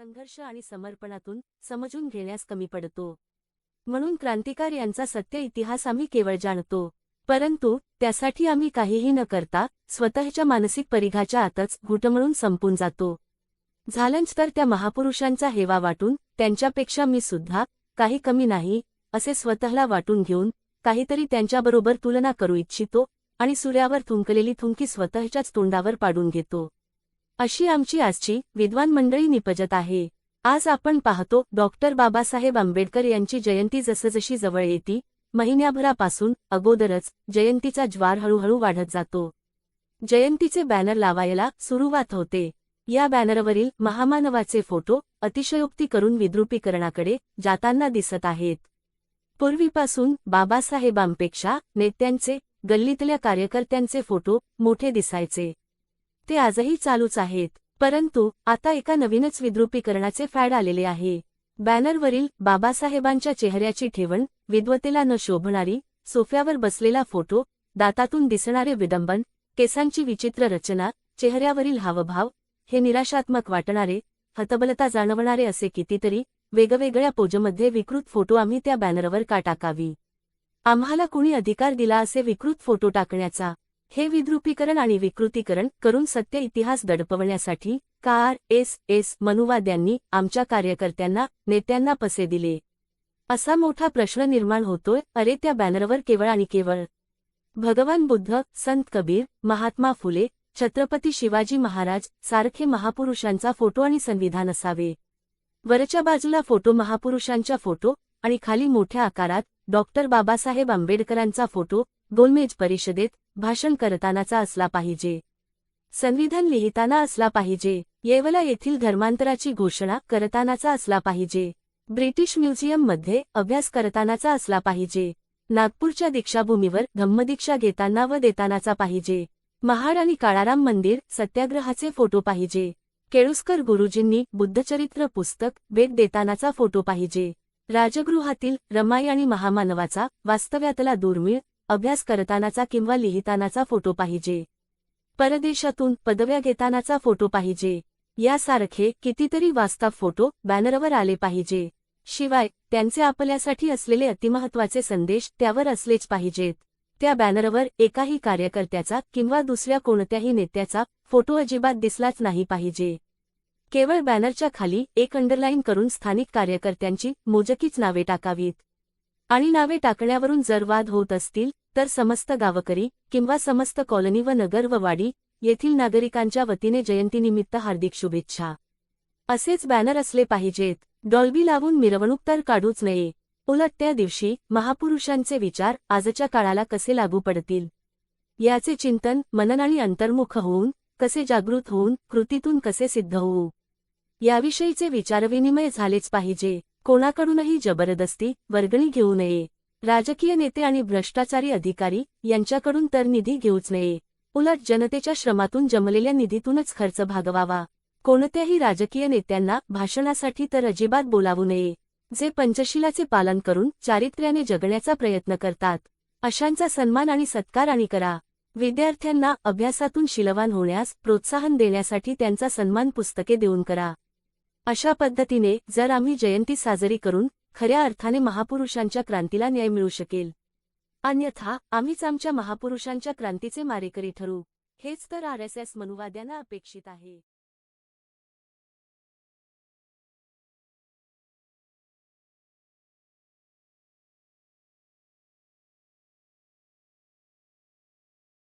संघर्ष आणि समर्पणातून समजून घेण्यास कमी पडतो. म्हणून क्रांतिकार यांचा सत्य इतिहास आम्ही केवळ जाणतो परंतु त्यासाठी आम्ही काहीही न करता स्वतःच्या मानसिक परिघाच्या आतच घुटमळून संपून जातो. झालंच तर त्या महापुरुषांचा हेवा वाटून त्यांच्यापेक्षा मी सुद्धा काही कमी नाही असे स्वतःला वाटून घेऊन काहीतरी त्यांच्याबरोबर तुलना करू इच्छितो आणि सूर्यावर थुंकलेली थुंकी स्वतःच्याच तोंडावर पाडून घेतो. अशी आमची आजची विद्वान मंडळी निपजत आहे. आज आपण पाहतो डॉक्टर बाबासाहेब आंबेडकर यांची जयंती जसजशी जवळ येती महिन्याभरापासून अगोदरच जयंतीचा ज्वार हळूहळू वाढत जातो. जयंतीचे बॅनर लावायला सुरुवात होते. या बॅनरवरील महामानवाचे फोटो अतिशयोक्ती करून विद्रुपीकरणाकडे जाताना दिसत आहेत. पूर्वीपासून बाबासाहेबांपेक्षा नेत्यांचे गल्लीतल्या कार्यकर्त्यांचे फोटो मोठे दिसायचे. ते आजही चालूच आहेत. परंतु आता एका नवीनच विद्रुपीकरणाचे फॅड आलेले आहे. बॅनरवरील बाबासाहेबांच्या चेहऱ्याची ठेवण विद्वतेला न शोभणारी सोफ्यावर बसलेला फोटो दातातून दिसणारे विडंबन केसांची विचित्र रचना चेहऱ्यावरील हावभाव हे निराशात्मक वाटणारे हतबलता जाणवणारे असे कितीतरी वेगवेगळ्या पोजमध्ये विकृत फोटो आम्ही त्या बॅनरवर का टाकावी? आम्हाला कुणी अधिकार दिला असे विकृत फोटो टाकण्याचा? हे विद्रुपीकरण आणि विकृतीकरण करून सत्य इतिहास दडपवण्यासाठी कार एस एस मनुवाद्यांनी आमच्या कार्यकर्त्यांना नेत्यांना पसे दिले. असा मोठा प्रश्न निर्माण होतोय अरे त्या बॅनरवर केवळ आणि केवळ. भगवान बुद्ध संत कबीर महात्मा फुले छत्रपती शिवाजी महाराज सारखे महापुरुषांचा फोटो आणि संविधान असावे. वरच्या बाजूला फोटो महापुरुषांच्या फोटो आणि खाली मोठ्या आकारात डॉक्टर बाबासाहेब आंबेडकरांचा फोटो गोलमेज परिषदेत भाषण करतानाचा असला पाहिजे. संविधान लिहिताना असला पाहिजे. येवला येथील धर्मांतराची घोषणा करतानाचा असला पाहिजे. ब्रिटिश म्युझियममध्ये अभ्यास करतानाचा असला पाहिजे. नागपूरच्या दीक्षाभूमीवर धम्मदीक्षा घेताना व देतानाचा पाहिजे. महाड आणि काळाराम मंदिर सत्याग्रहाचे फोटो पाहिजे. केळुस्कर गुरुजींनी बुद्धचरित्र पुस्तक भेट देतानाचा फोटो पाहिजे. राजगृहातील रमाई आणि महामानवाचा वास्तव्यातला दुर्मिळ अभ्यास करतानाचा किंवा लिहितानाचा फोटो पाहिजे. परदेशातून पदव्या घेतानाचा फोटो पाहिजे. यासारखे कितीतरी वास्तव फोटो बॅनरवर आले पाहिजे. शिवाय त्यांचे आपल्यासाठी असलेले अतिमहत्वाचे संदेश त्यावर असलेच पाहिजेत. त्या बॅनरवर एकाही कार्यकर्त्याचा किंवा दुसऱ्या कोणत्याही नेत्याचा फोटो अजिबात दिसलाच नाही पाहिजे. केवळ बॅनरच्या खाली एक अंडरलाईन करून स्थानिक कार्यकर्त्यांची मोजकीच नावे टाकावीत. आणि नावे टाकण्यावरून जर वाद होत असतील तर समस्त गावकरी किंवा समस्त कॉलनी व नगर व वाडी येथील नागरिकांच्या वतीने जयंतीनिमित्त हार्दिक शुभेच्छा. असेच बॅनर असले पाहिजेत. डॉल्बी लावून मिरवणूक तर काढूच नये. उलट त्या दिवशी महापुरुषांचे विचार आजच्या काळाला कसे लागू पडतील? याचे चिंतन मनन आणि अंतर्मुख होऊन कसे जागृत होऊन कृतीतून कसे सिद्ध होऊ? याविषयीचे विचारविनिमय झालेच पाहिजे. कोणाकडूनही जबरदस्ती वर्गणी घेऊ नये. राजकीय नेते आणि भ्रष्टाचारी अधिकारी यांच्याकडून तर निधी घेऊच नये. उलट जनतेच्या श्रमातून जमलेल्या निधीतूनच खर्च भागवावा. कोणत्याही राजकीय नेत्यांना भाषणासाठी तर अजिबात बोलावू नये. जे पंचशिलाचे पालन करून चारित्र्याने जगण्याचा प्रयत्न करतात अशांचा सन्मान आणि सत्कार आणि करा. विद्यार्थ्यांना अभ्यासातून शिलवान होण्यास प्रोत्साहन देण्यासाठी त्यांचा सन्मान पुस्तके देऊन करा. अशा पद्धतीने जर आम्ही जयंती साजरी करून खऱ्या अर्थाने महापुरुषांच्या क्रांतीला न्याय मिळू शकेल. अन्यथा आम्हीच आमच्या महापुरुषांच्या क्रांतीचे मारेकरी ठरू. हेच तर आर एस एस मनुवाद्यांना अपेक्षित आहे.